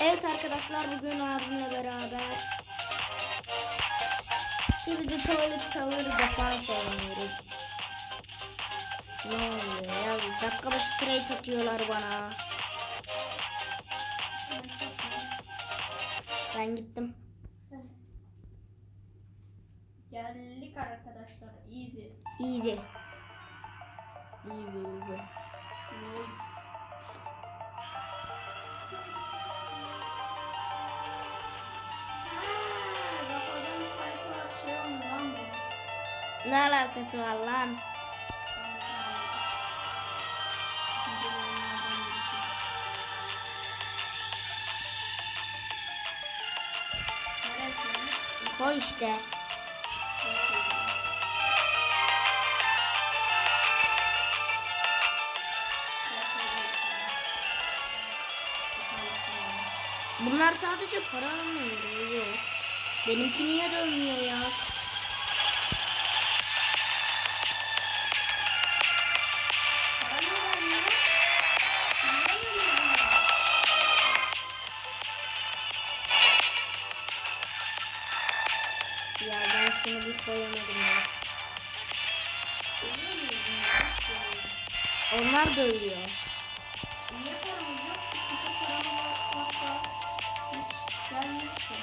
Evet arkadaşlar bugün abimle beraber Skibidi Toilet Tower Defense oynuyoruz. Ne oluyor ya? Dakika başı trade atıyorlar bana. Ben gittim. Geldik arkadaşlar. Easy. Easy. Easy easy. Wait. Ne alakası var lan? Koy işte. Bunlar sadece para almıyor. Benimki niye dönmüyor ya? Onlar da ölüyor. Niye paramız yok? Sıfır paramız varsa hiç gelmiyor ki.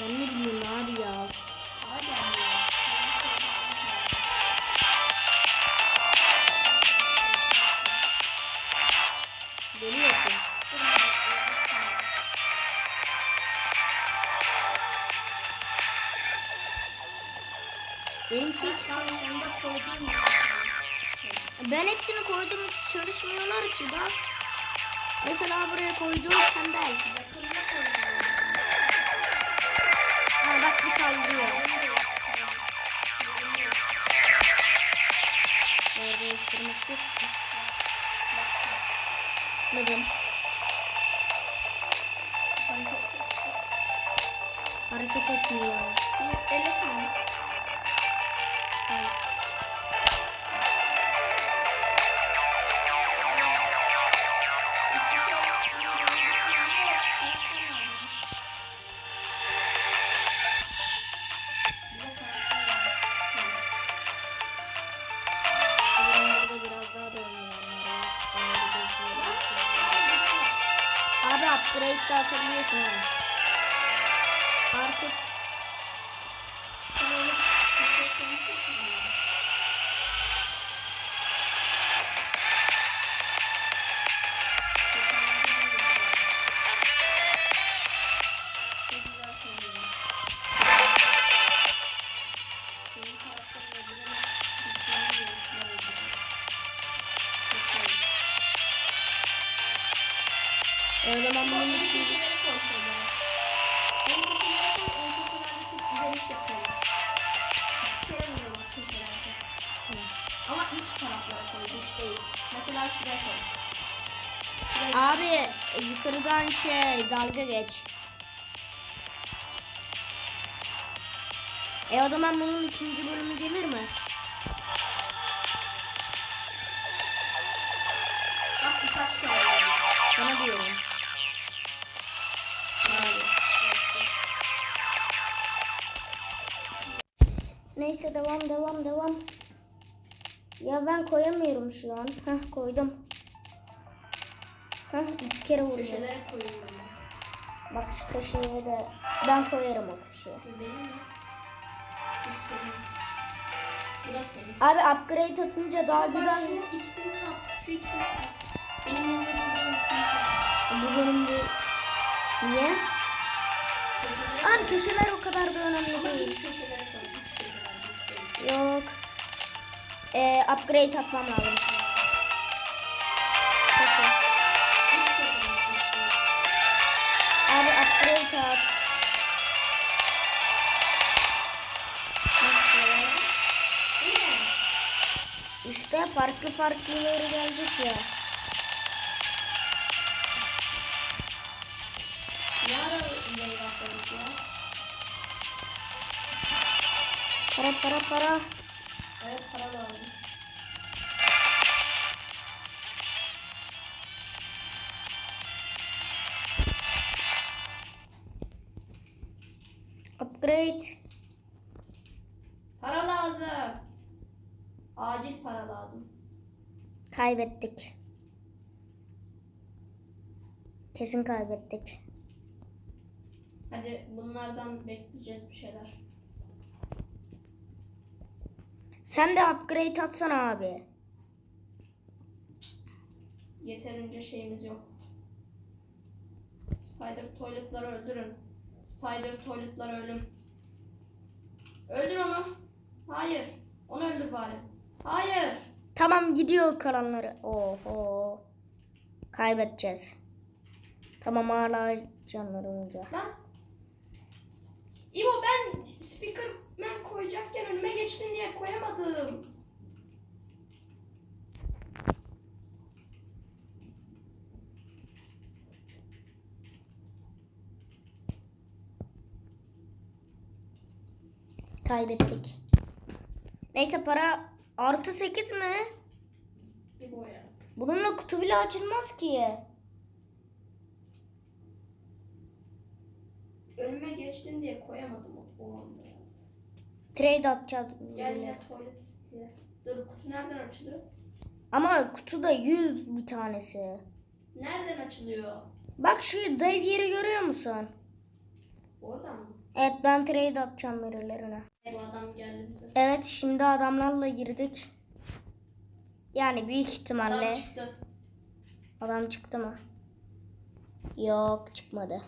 Ben ne bileyim abi ya. Para gelmiyor. Geliyor ki. Benimki hiç... Sen onda koyduğun Ben hepsini koydum çalışmıyorlar ki bak. Mesela buraya koyduğum tembel. Ha bak bir sallıyor. Yer değiştirmek yok ki. Tıkladım. Hareket etmiyor. Bir elesene. Şey, upgrade de atabiliyorsun ha. Artık Abi yukarıdan şey dalga geç. E o zaman bunun ikinci bölümü gelir mi? Bak birkaç tane. Sana diyorum. Neyse devam devam devam. Ya ben koyamıyorum şu an. Heh koydum. Heh iki kere vurdum. Köşelere koyuyorum. Bak şu köşeye de ben koyarım o köşeye. Bu benim mi? Bu senin. Bu da senin. Abi upgrade atınca daha Bak güzel. şu ikisini sat. Şu ikisini sat. Benim yanımda durduğum ikisini sat. Bu benim de... Niye? Köşelere Abi köşeler o kadar da önemli Ama değil. üç köşelere koy. Üç köşelere. Üç değil. Yok. Ee, upgrade atmam lazım. Upgrade at. İşte farklı farklıları gelecek ya. Para para para. Evet para lazım. Upgrade. Para lazım. Acil para lazım. Kaybettik. Kesin kaybettik. Hadi bunlardan bekleyeceğiz bir şeyler. Sen de upgrade atsana abi. Yeterince şeyimiz yok. Spider tuvaletleri öldürün. Spider tuvaletleri ölüm. Öldür onu. Hayır. Onu öldür bari. Hayır. Tamam gidiyor kalanları. Oho. Kaybedeceğiz. Tamam hala canları olacak. Lan. İbo ben speakerman koyacakken önüme geçtin diye koyamadım. Kaybettik. Neyse para artı 8 mi? İbo ya. Bununla kutu bile açılmaz ki. Önüme geçtin diye koyamadım o, o anda. ya. Trade atacağız. Gel yine tuvalet siteye. Dur kutu nereden açılıyor? Ama kutuda 100 bir tanesi. Nereden açılıyor? Bak şu dev yeri görüyor musun? Oradan mı? Evet ben trade atacağım birilerine. Bu adam geldi bize. Evet şimdi adamlarla girdik. Yani büyük ihtimalle Adam çıktı. adam çıktı mı? Yok çıkmadı.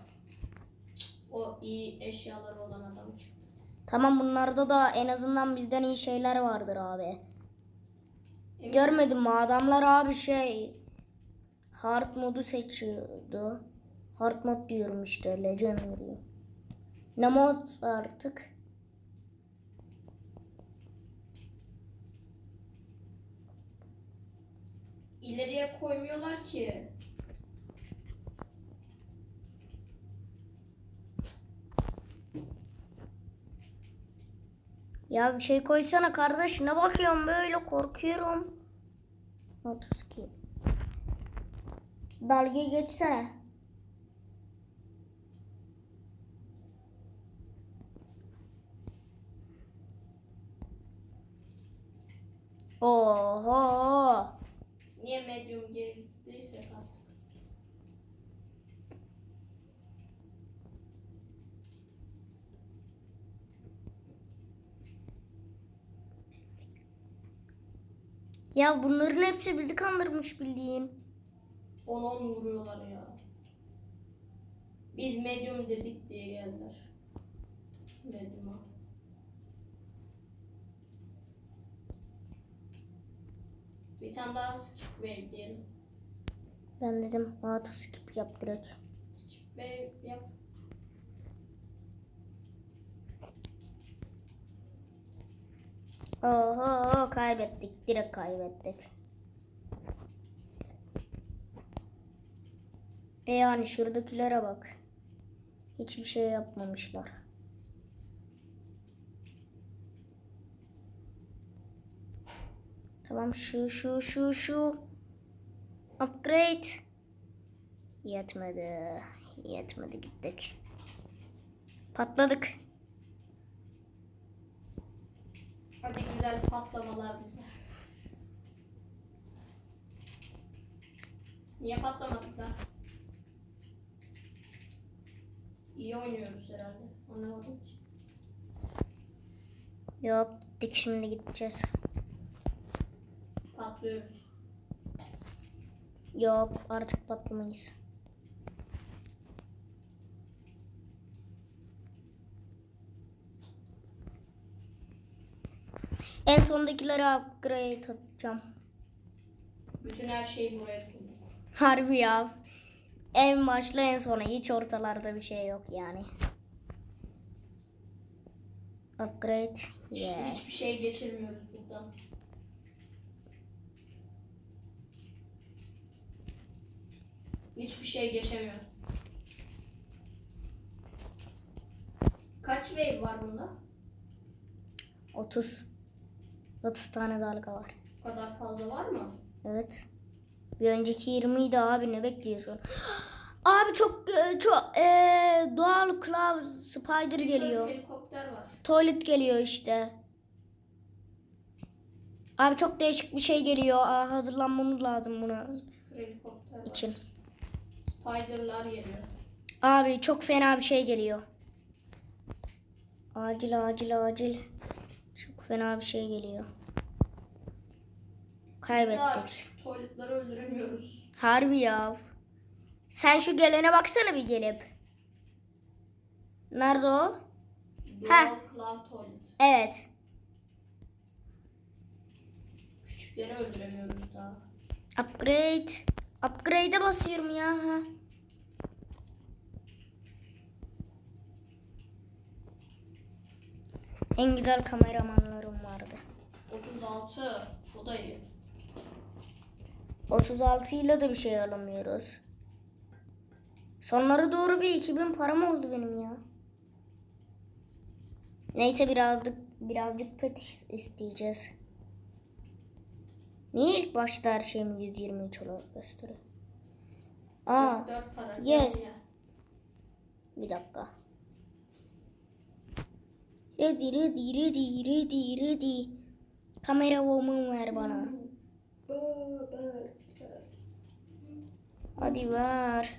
O iyi eşyaları olan adam çıktı. Tamam bunlarda da en azından bizden iyi şeyler vardır abi. Emin Görmedim mi adamlar abi şey hard modu seçiyordu. Hard mod diyorum işte legendary. Ne mod artık? İleriye koymuyorlar ki. Ya bir şey koysana kardeş ne bakıyorum böyle korkuyorum. 32. Dalga geçsene. Oho. Niye medium girdiyse artık. Ya bunların hepsi bizi kandırmış bildiğin. 10-10 vuruyorlar ya. Biz medium dedik diye geldiler. Bir tane daha skip wave diyelim. Ben dedim auto skip yap direkt. Skip wave yap. Oho kaybettik. Direkt kaybettik. E yani şuradakilere bak. Hiçbir şey yapmamışlar. Tamam şu şu şu şu. Upgrade. Yetmedi. Yetmedi gittik. Patladık. Hadi güzel patlamalar bize. Niye patlamadık lan? İyi oynuyoruz herhalde. Anlamadım ki. Yok gittik şimdi gideceğiz. Patlıyoruz. Yok artık patlamayız. En sondakilere upgrade atacağım. Bütün her şeyi buraya koydum. Harbi ya. En başla en sona hiç ortalarda bir şey yok yani. Upgrade. Yes. Hiçbir şey geçirmiyoruz buradan. Hiçbir şey geçemiyor. Kaç wave var bunda? 30. 30 tane dalga var. Bu kadar fazla var mı? Evet. Bir önceki 20 idi abi ne bekliyorsun? Abi çok e, çok e, doğal Cloud Spider geliyor. Helikopter var. Tuvalet geliyor işte. Abi çok değişik bir şey geliyor. Aa, hazırlanmamız lazım buna Helikopter var. Spider'lar geliyor. Abi çok fena bir şey geliyor. Acil acil acil. Çok fena bir şey geliyor. Kaybettik. şu tuvaletleri öldüremiyoruz. Harbi ya. Sen şu gelene baksana bir gelip. Nerede o? Cloud tuvalet. Evet. Küçükleri öldüremiyoruz daha. Upgrade. Upgrade'e basıyorum ya. Ha. En güzel kameramanlarım vardı. 36. Bu da iyi. 36 ile de bir şey alamıyoruz. Sonlara doğru bir 2000 param oldu benim ya. Neyse birazcık birazcık pet isteyeceğiz. Niye ilk başta her şeyimi 123 olarak gösteriyor? Aa, 44 para. yes. Bir dakika. Ready, ready, ready, ready, ready. Kamera woman ver bana. Hadi ver.